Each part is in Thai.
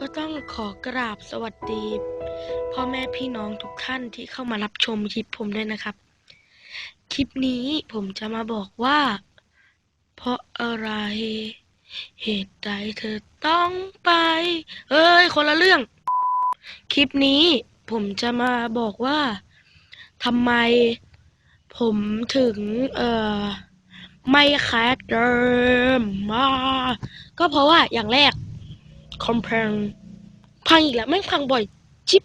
ก็ต้องขอกราบสวัสดี พ่อแม่พี่น้องทุกท่านที่เข้ามารับชมคลิปผมด้วยนะครับ คลิปนี้ผมจะมาบอกว่า เพราะอะไร เหตุใดเธอต้องไป เอ้ย คนละเรื่อง คลิปนี้ผมจะมาบอกว่าทำไมผมถึง เอ่อ ไม่แคสเดิมมาก็เพราะว่าอย่างแรก คอมเพลงพังอีกแล้วแม่งพังบ่อยชิป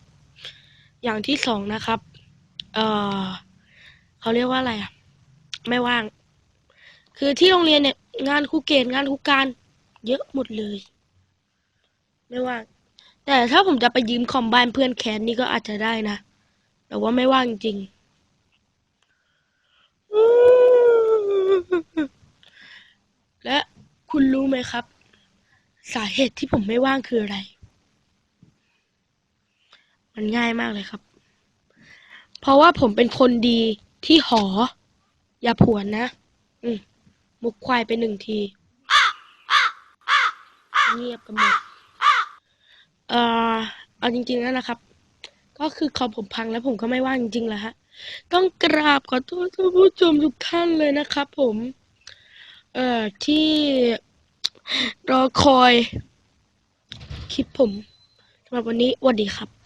อย่างที่สองนะครับ เอ่อเขาเรียกว่าอะไรอะ ไม่ว่าง คือที่โรงเรียนเนี่ย งานครูเกณฑ์งานครูการ เยอะหมดเลย ไม่ว่าง แต่ถ้าผมจะไปยืมคอมบ้านเพื่อนแคนนี่ก็อาจจะได้นะ แต่ว่าไม่ว่างจริงและคุณรู้ไหมครับ สาเหตุที่ผมไม่ว่างคืออะไร มันง่ายมากเลยครับ เพราะว่าผมเป็นคนดีที่หอ อย่าผวนนะ อืมมุกควายไปหนึ่งที เงียบกันหมด เอ่อ เอาจริงๆแล้วนะครับ ก็คือคอมผมพังแล้วผมก็ไม่ว่างจริงๆแหละฮะ ต้องกราบขอโทษท่านผู้ชมทุกท่านเลยนะครับผม เอ่อ ที่ รอคอย คลิปผมสำหรับวันนี้สวัสดีครับ